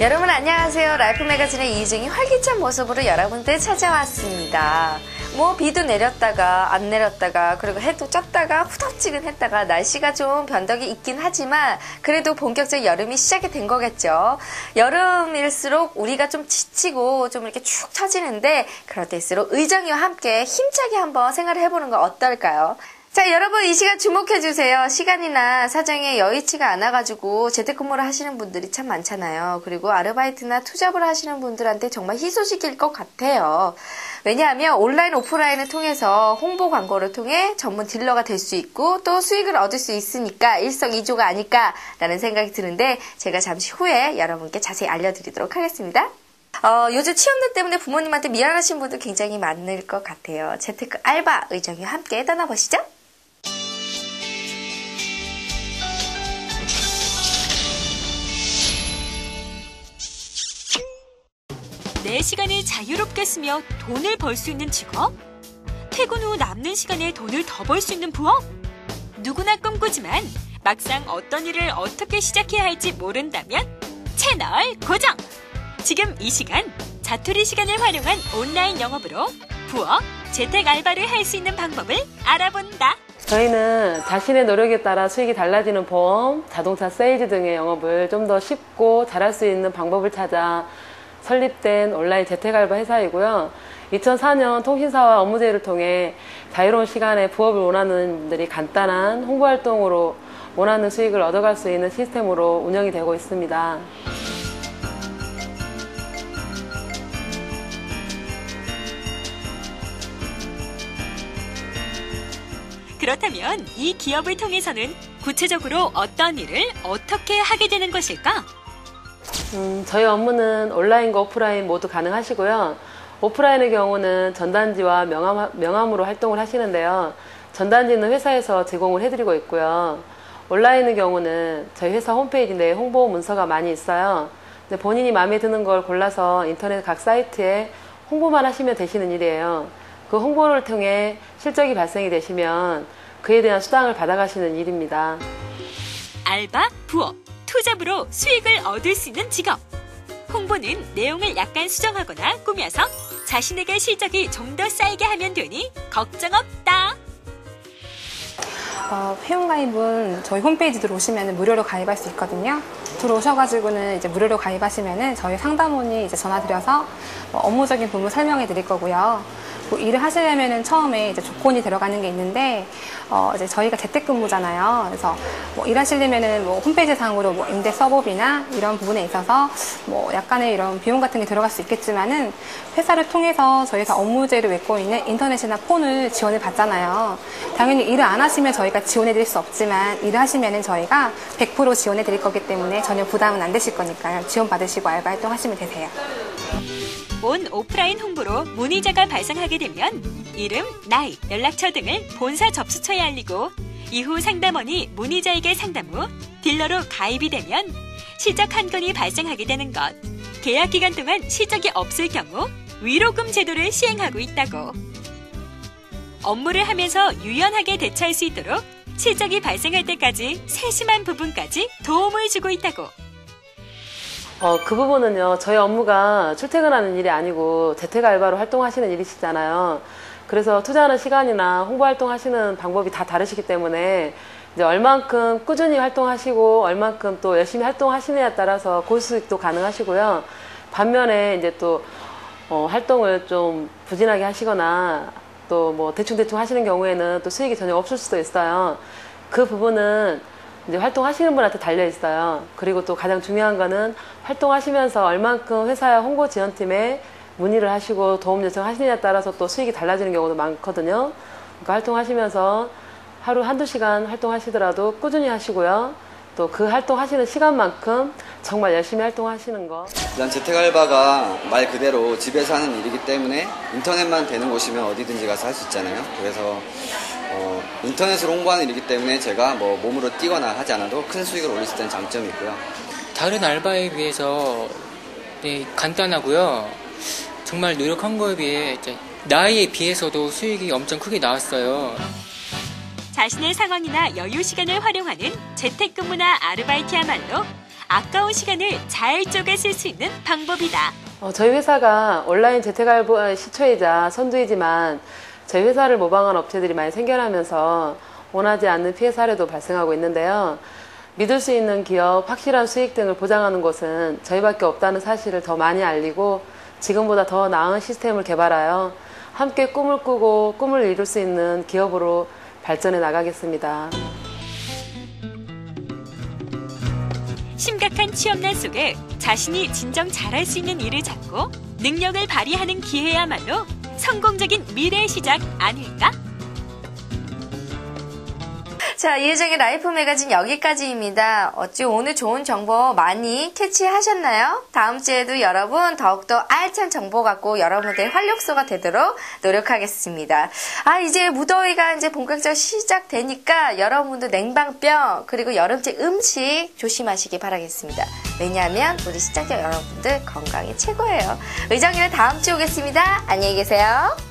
여러분 안녕하세요. 라이프 매거진의 이중이 활기찬 모습으로 여러분들 찾아왔습니다. 뭐 비도 내렸다가 안 내렸다가 그리고 해도 쪘다가 후덥지근했다가 날씨가 좀 변덕이 있긴 하지만 그래도 본격적 여름이 시작이 된 거겠죠. 여름일수록 우리가 좀 지치고 좀 이렇게 축 처지는데 그럴 때일수록 의정이와 함께 힘차게 한번 생활을 해보는 건 어떨까요? 자, 여러분 이 시간 주목해 주세요. 시간이나 사정에 여의치가 않아 가지고 재택근무를 하시는 분들이 참 많잖아요. 그리고 아르바이트나 투잡을 하시는 분들한테 정말 희소식일 것 같아요. 왜냐하면 온라인, 오프라인을 통해서 홍보 광고를 통해 전문 딜러가 될 수 있고 또 수익을 얻을 수 있으니까 일석이조가 아닐까라는 생각이 드는데 제가 잠시 후에 여러분께 자세히 알려드리도록 하겠습니다. 어, 요즘 취업난 때문에 부모님한테 미안하신 분들 굉장히 많을 것 같아요. 재테크 알바 의정이와 함께 떠나보시죠. 내 시간을 자유롭게 쓰며 돈을 벌 수 있는 직업? 퇴근 후 남는 시간에 돈을 더 벌 수 있는 부업? 누구나 꿈꾸지만 막상 어떤 일을 어떻게 시작해야 할지 모른다면 채널 고정! 지금 이 시간 자투리 시간을 활용한 온라인 영업으로 부업, 재택 알바를 할 수 있는 방법을 알아본다. 저희는 자신의 노력에 따라 수익이 달라지는 보험, 자동차 세일즈 등의 영업을 좀 더 쉽고 잘할 수 있는 방법을 찾아 설립된 온라인 재택알바 회사이고요. 2004년 통신사와 업무제를 통해 자유로운 시간에 부업을 원하는 분들이 간단한 홍보활동으로 원하는 수익을 얻어갈 수 있는 시스템으로 운영이 되고 있습니다. 그렇다면 이 기업을 통해서는 구체적으로 어떤 일을 어떻게 하게 되는 것일까? 음, 저희 업무는 온라인과 오프라인 모두 가능하시고요. 오프라인의 경우는 전단지와 명함, 명함으로 활동을 하시는데요. 전단지는 회사에서 제공을 해드리고 있고요. 온라인의 경우는 저희 회사 홈페이지 내에 홍보 문서가 많이 있어요. 본인이 마음에 드는 걸 골라서 인터넷 각 사이트에 홍보만 하시면 되시는 일이에요. 그 홍보를 통해 실적이 발생이 되시면 그에 대한 수당을 받아가시는 일입니다. 알바, 부업, 투잡으로 수익을 얻을 수 있는 직업. 홍보는 내용을 약간 수정하거나 꾸며서 자신에게 실적이 좀 더 쌓이게 하면 되니 걱정 없다. 어, 회원 가입은 저희 홈페이지 들어오시면 무료로 가입할 수 있거든요. 들어오셔가지고는 이제 무료로 가입하시면은 저희 상담원이 이제 전화드려서 뭐 업무적인 부분 설명해 드릴 거고요. 뭐 일을 하시려면은 처음에 이제 조건이 들어가는 게 있는데 어 이제 저희가 재택근무잖아요. 그래서 뭐 일하시려면은 뭐 홈페이지 상으로 뭐 임대 서버비나 이런 부분에 있어서 뭐 약간의 이런 비용 같은 게 들어갈 수 있겠지만은 회사를 통해서 저희가 업무제를 맺고 있는 인터넷이나 폰을 지원을 받잖아요. 당연히 일을 안 하시면 저희가 지원해 드릴 수 없지만 일을 하시면은 저희가 100% 지원해 드릴 거기 때문에 전혀 부담은 안 되실 거니까요. 지원 받으시고 알바 활동하시면 되세요. 온 오프라인 홍보로 문의자가 발생하게 되면 이름, 나이, 연락처 등을 본사 접수처에 알리고 이후 상담원이 문의자에게 상담 후 딜러로 가입이 되면 실적 한 건이 발생하게 되는 것. 계약 기간 동안 실적이 없을 경우 위로금 제도를 시행하고 있다고. 업무를 하면서 유연하게 대처할 수 있도록 실적이 발생할 때까지 세심한 부분까지 도움을 주고 있다고. 어, 그 부분은요, 저희 업무가 출퇴근하는 일이 아니고 재택 알바로 활동하시는 일이시잖아요. 그래서 투자하는 시간이나 홍보 활동하시는 방법이 다 다르시기 때문에 이제 얼만큼 꾸준히 활동하시고 얼만큼 또 열심히 활동하시느냐에 따라서 고수익도 가능하시고요. 반면에 이제 또 어, 활동을 좀 부진하게 하시거나 또 뭐 대충대충 하시는 경우에는 또 수익이 전혀 없을 수도 있어요. 그 부분은 이제 활동하시는 분한테 달려 있어요. 그리고 또 가장 중요한 거는 활동하시면서 얼만큼 회사 홍보 지원팀에 문의를 하시고 도움 요청하시느냐에 따라서 또 수익이 달라지는 경우도 많거든요. 그러니까 활동하시면서 하루 한두 시간 활동하시더라도 꾸준히 하시고요. 또 그 활동하시는 시간만큼 정말 열심히 활동하시는 거. 일단 재택알바가 말 그대로 집에서 하는 일이기 때문에 인터넷만 되는 곳이면 어디든지 가서 할 수 있잖아요. 그래서 어, 인터넷으로 홍보하는 일이기 때문에 제가 뭐 몸으로 뛰거나 하지 않아도 큰 수익을 올릴 수 있다는 장점이 있고요. 다른 알바에 비해서 네, 간단하고요. 정말 노력한 거에 비해 나이에 비해서도 수익이 엄청 크게 나왔어요. 자신의 상황이나 여유 시간을 활용하는 재택근무나 아르바이트야말로 아까운 시간을 잘 쪼개 쓸 수 있는 방법이다. 어, 저희 회사가 온라인 재택알바 시초이자 선두이지만 저희 회사를 모방한 업체들이 많이 생겨나면서 원하지 않는 피해 사례도 발생하고 있는데요. 믿을 수 있는 기업, 확실한 수익 등을 보장하는 곳은 저희밖에 없다는 사실을 더 많이 알리고 지금보다 더 나은 시스템을 개발하여 함께 꿈을 꾸고 꿈을 이룰 수 있는 기업으로 발전해 나가겠습니다. 심각한 취업난 속에 자신이 진정 잘할 수 있는 일을 찾고 능력을 발휘하는 기회야말로 성공적인 미래의 시작 아닐까? 자, 이혜정의 라이프 매거진 여기까지입니다. 어찌 오늘 좋은 정보 많이 캐치하셨나요? 다음 주에도 여러분 더욱더 알찬 정보 갖고 여러분들의 활력소가 되도록 노력하겠습니다. 아, 이제 무더위가 이제 본격적으로 시작되니까 여러분도 냉방병 그리고 여름철 음식 조심하시기 바라겠습니다. 왜냐하면 우리 시청자 여러분들 건강이 최고예요. 의정이는 다음 주에 오겠습니다. 안녕히 계세요.